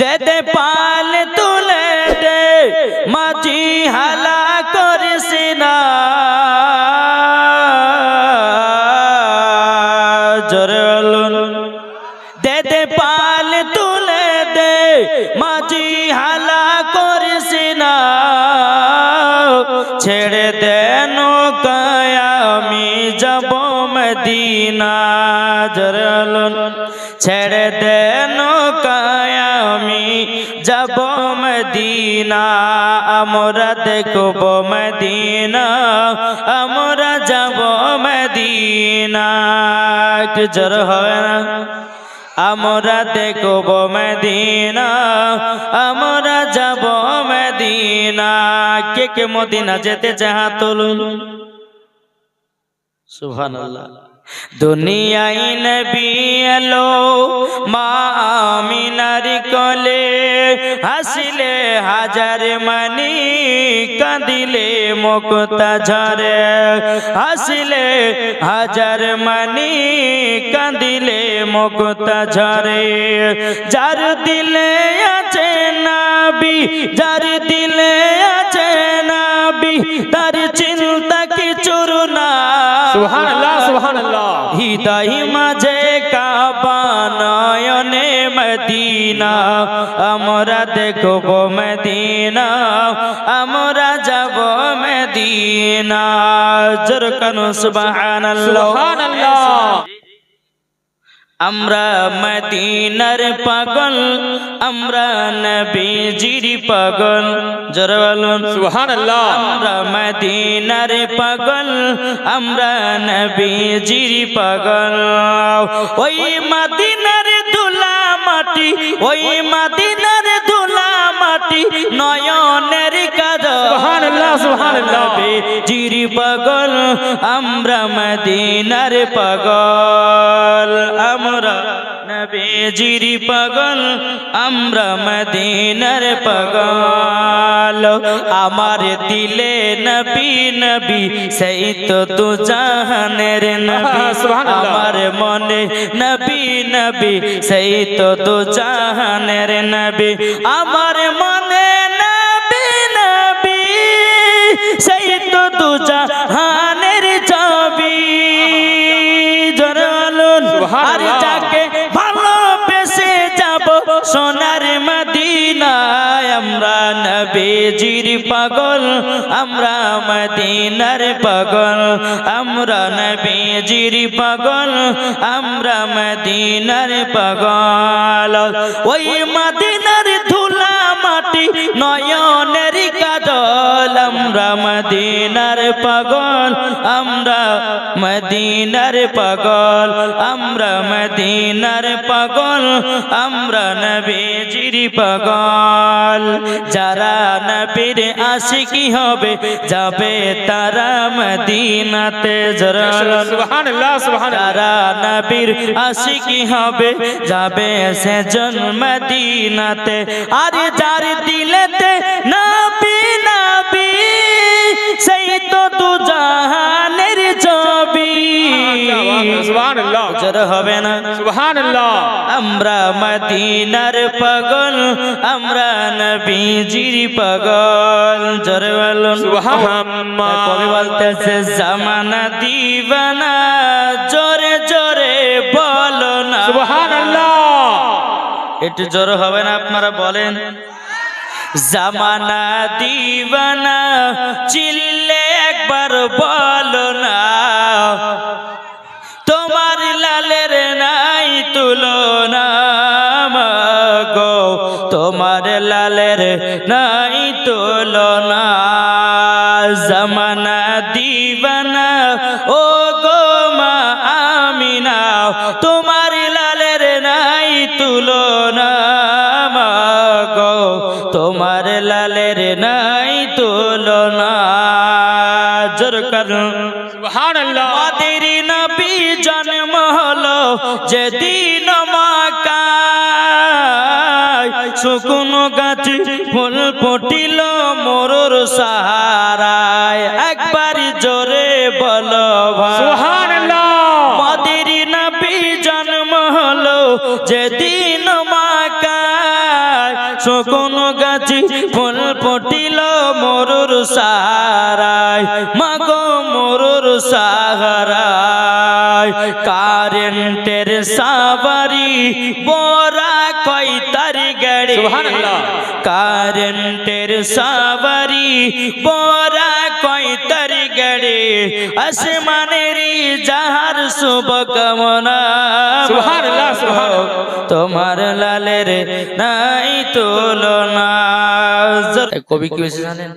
দে দে পাল তুলে দে মাঝি হালা মদিনা ছেড়ে দে নৌকায় আমি যাব মদিনা। আমরা দেখব মদিনা, আমরা যাব মদিনা। জোর হবে না? আমরা দেখব মদিনা, আমরা যাব মদিনা। কে কে মদিনা যেতে চাহা তুলুন? সুবহানাল্লাহ। দুনিয়ায় নবী এলো মা আমিনার কলে, হাসিলে হাজার মানি কাঁদিলে মুক্তা ঝরে হাসিলে হাজার মানি কাঁদিলে মুক্তা ঝরে যার দিলে আছে নাবি, যার দিলে আছে নাবি, তার চিন্তা কিছুর না। সুবহানাল্লাহ। হৃদয় মাঝে কাবা নয়নে মদিনা আমরা দেখব মদিনা আমরা যাব মদিনা। জোর কানু সুবহানাল্লাহ। সুবহানাল্লাহ। আমরা মদিনার পাগল আমরা নবীজির পাগল। জোর বলুন। সুবহানাল্লাহ। আমরা মদিনার পাগল আমরা নবীজির পাগল। ওই মদিনার ধুলা মাটি ওই মদিনার ধুলা মাটি নয়নের কাজ নবীজির পাগল আমরা মদিনার পাগল। আমরা নবীজির পাগল আমরা মদিনার পাগল। আমার দিলে নবী নবী সেই তো তু জাহানের নবী। আমার মনে নবী নবী সেই তো তু জাহানের নবী। আমার মনে তু জাহানের ছবি জরালুন আর। যাকে ভালোবেসে যাব সোনার মদিনায় আমরা নবীজির পাগল আমরা মদিনার পাগল আমরা নবীজির পাগল আমরা মদিনার পাগল ওই মদিনার আমরা মদিনার পাগল আমরা মদিনার পাগল আমরা মদিনার পাগল আমরা নবীজির পাগল। যারা নবীর আশিকি হবে যাবে তারা মদিনাতে জরা সুবহানাল্লাহ সুবহানাল্লাহ। যারা নবীর আশিকি হবে যাবে সে জন্মদিনাতে আর যার দিলেতে নবী নবী সেই তো দু জাহানের ছবি। হবে না। আমরা মদিনার পাগল আমরা নবীজির পাগল। জোরে কবি বলতেছে জামানা দিবানা জোরে জোরে বলো না। একটু জোর হবে না আপনারা বলেন? জামানা দিবানা, চিল্লে একবার বলো না। তোমার লালের নাই তুলনা গো তোমার লালের নাই তুলনা। জামানা দিবানা সুবহানাল্লাহ। আমাদের নবী জন্ম হলো যেদিন মাকায় শুকনো গাছে সাবারি বরা কই তার গাড়ি। কারেন্টের সাবারি বরা কই তার গাড়ি। আসমানের যাহার শুভ কামনা। তোমার লালের নাই তুলনা। কবি কি জানেন?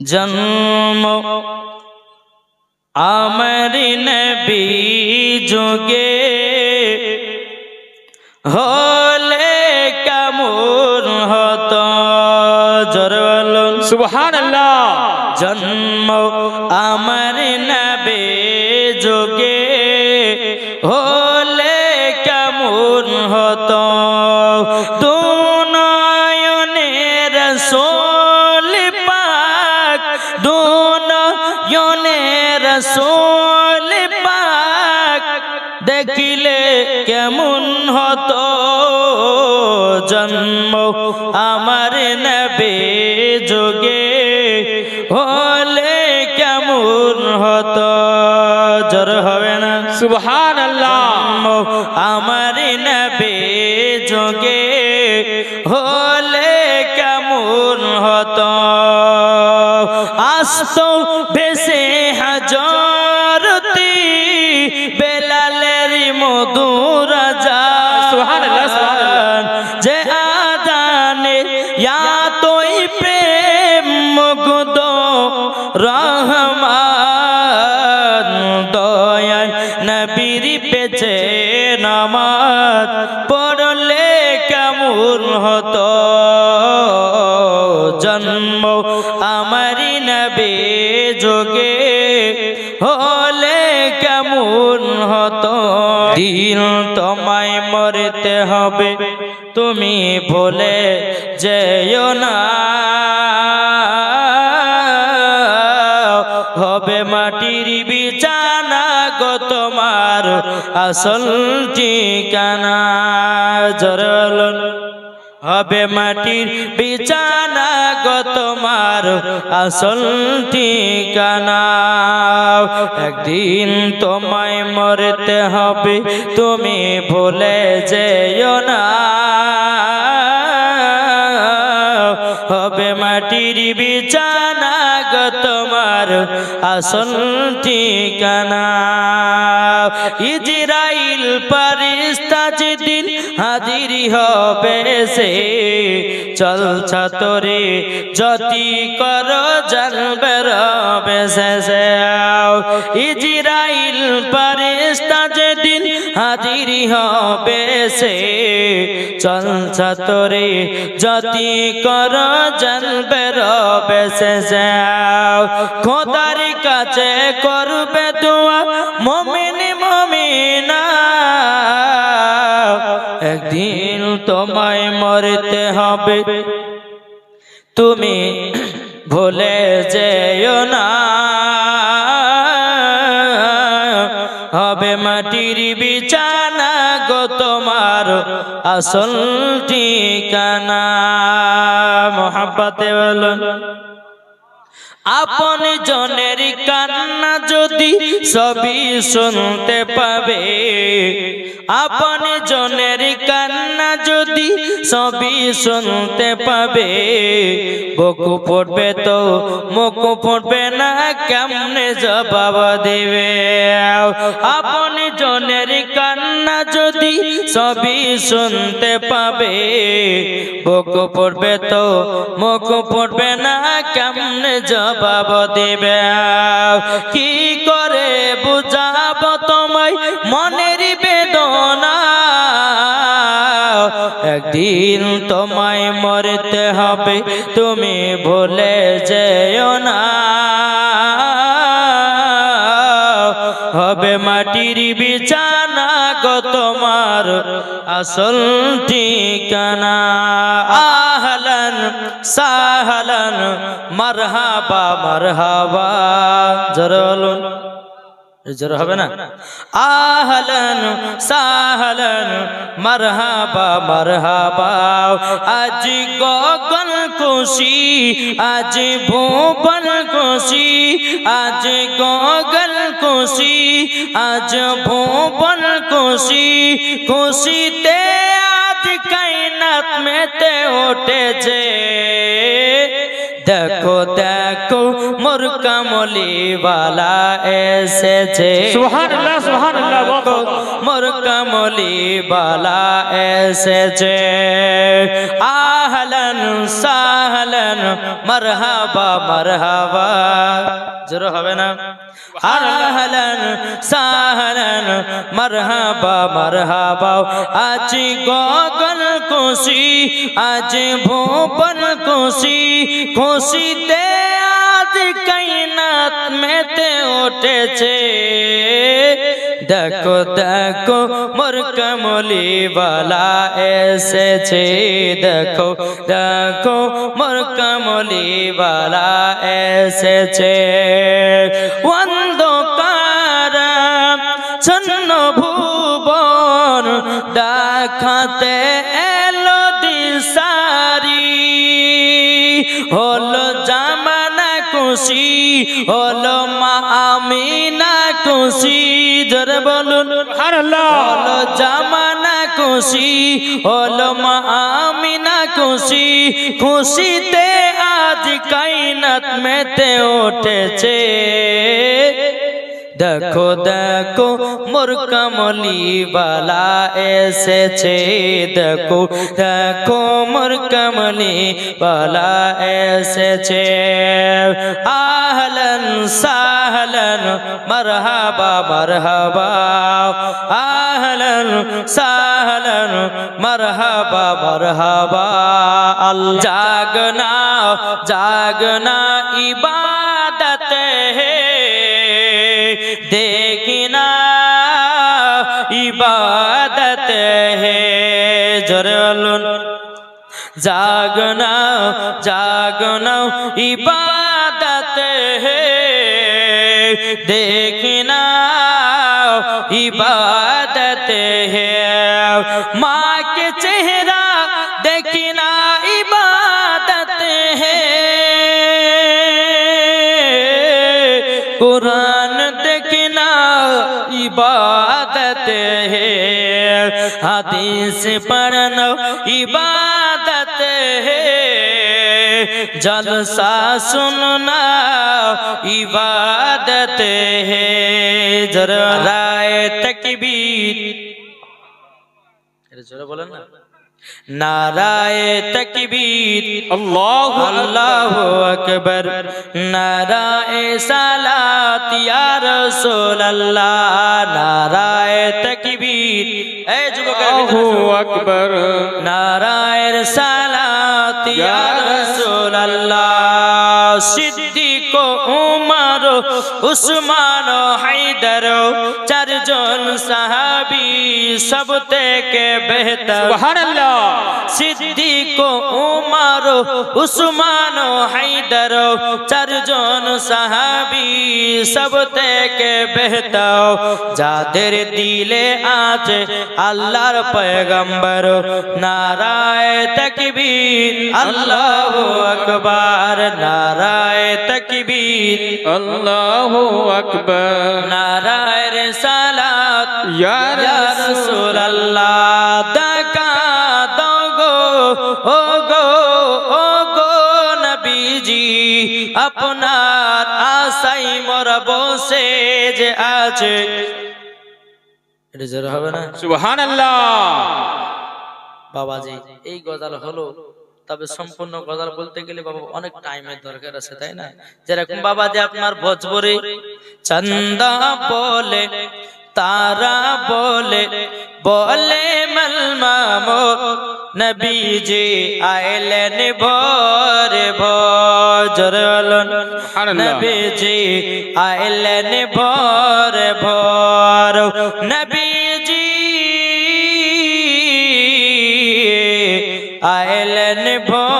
জন্ম আমার নবী যুগে হলে কেমন হত? জরল সুবহানাল্লাহ। জন্ম আমার নবে যোগে হতো জ্বর হবে না সুবহানাল্লাহ। জন্ম তুমি ভুলে যেও না। হবে মাটির বিছানা গো তোমার আসল ঠিকানা। জরল হবে মাটির বিছানা গো তোমার আসল ঠিকানা। একদিন তোমায় মরতে হবে, তুমি ভুলে যেও হবে মাটির বিছানা গো তোমার আসন ঠিকানা। ইজরাইল পারিস্তা যেদিন হাজিরি হবে সে চল ছাতরে যতি কর জানবে রবে শেষে। হাজিরি হবে সে। চল ছাতরে যতি কর জানবে রবে শেষে খোদার কাছে করবে দোয়া মমিন মমিনা। একদিন তোমায় মরতে হবে। তুমি ভুলে যেও না। আসল ঠিকানা মোহাব্বতে বলুন। আপন জনের কান্না যদি সবই শুনতে পাবে, আপন জনের কান্না যদি সবই শুনতে পাবে, বকু পড়বে তো মুখ পড়বে না, কেমনে জবাব দেবে? আপন জনের কান্না যদি সবই শুনতে পাবে। বকু পড়বে তো, মুখ পড়বে না, কেমনে জবাব দেবে? কি করে বুঝাব তোমায় মনের বেদনা? একদিন তোমায় মরতে হবে, তুমি আসল ঠিকানা আহলন সাহলন মারহাবা মারহাবা জরলুন জোর হবে না? আহলান সাহলান, মারহাবা মারহাবা। আজ গগন খুশি, আজ ভুবন খুশি, আজ গগন খুশি, আজ ভুবন খুশি। খুশিতে আজ কাইনাত মেতে উঠেছে দেখো কামলিওয়ালা এসেছে। সুবহানাল্লাহ সুবহানাল্লাহ মোর কামলিওয়ালা এসেছে। আহলান সাহলান মারহাবা মারহাবা। জোর হবে না? আহলান সাহলান মারহাবা মারহাবা। আজ গগন খুশি আজ ভুবন খুশি খুশিতে কাইনাত মেতে উঠেছে। দেখো দেখো মোর কমলি বালা এসেছে। দেখো দেখো মোর কমলি বালা এসেছে। অন্ধকার ছন্ন ভুবন দেখাতে এলো দিশারি। হলো জামানা খুশি হলো মা আমিনা খুশি জোরে বলুন। হলো জামানা খুশি হলো মা আমিনা খুশি খুশিতে আজ কাইনাত মেতে উঠেছে। দেখো দেখো মোর বালা এসেছে। দেখো দেখো মোর বালা এসেছে। আহলন সাহলন, মরহাবা মরহাবা। আহলন সাহলন, মরহাবা মরহাবা। আল জাগনা জাগনা ইবাদত देखना इबादत है जरलुन जागना जागना इबादत है देखना इबादत है माँ है हदीस पढ़ना इबादत है जलसा सुनना इबादत है जरा राय तकबीर জোরে বলেন না নারায় তকবীর। আল্লাহু আল্লাহু আকবার। নারায়ে সালাত ইয়া রাসূলুল্লাহ। নারায়ে তাকবীর। এই যুবকের আল্লাহু আকবার। নারায়ের সালাত ইয়া রাসূলুল্লাহ। সিদ্দিক উমর উসমান হায়দার। চারজন সাহাবী সব থেকে বেহতর সুবহানাল্লাহ সিদ্দিক উমর উসমান হায়দার চারজন সাহাবী সব থেকে বেহতর যাদের দিলে আছে আল্লাহর পয়গম্বর নারায় তকবীর আল্লাহু আকবার নারায় তকবীর আল্লাহু আকবার নারায়ের সালাত রাসূলুল্লাহ দেখা দাও গো ও গো ও গো নবীজি আপনার আশাই মোর বসে যে আছে। এটা জোর হবে না? সুবহানাল্লাহ। বাবাজি এই গজাল হলো তবে সম্পূর্ণ গজাল বলতে গেলে বাবা অনেক টাইমের দরকার আছে তাই না? যেরকম বাবা যে আপনার ভজবরে চন্দা বলে তারা বলে বলে মলমামো নবীজি আইলেন ভরে ভজর। নবীজি আইলেন ভরে ভর নবীজি আইলেন ভোর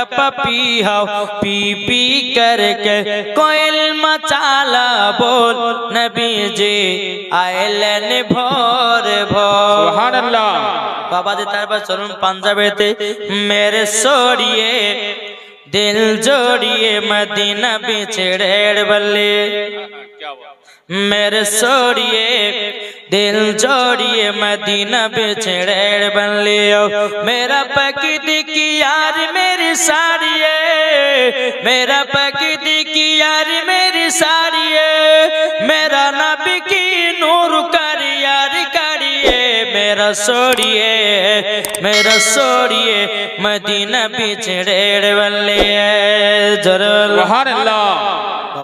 ভোর দিল কা का पपीहा पी पी करके कोयल मचाला बोल नबी जी आयलन भोर भोर সুবহানাল্লাহ বাবা যে তারপর চলুন পাঞ্জাবেতে মেরে সরিয়ে দিল জড়িয়ে মদিনা বিছড়ের বল্লে मेरे सोरिए दिल जोड़िए मदीना बेचड़ेड़ बन लियो मेरा पकीद की यार मेरी साड़िए मेरा पकीद की यार मेरी साड़िए मेरा नबी की नूर कर यार करिए मेरा सोड़िए मेरा सोड़िए मदीना बेचड़ेड़ बन लियो जरूर अल्लाह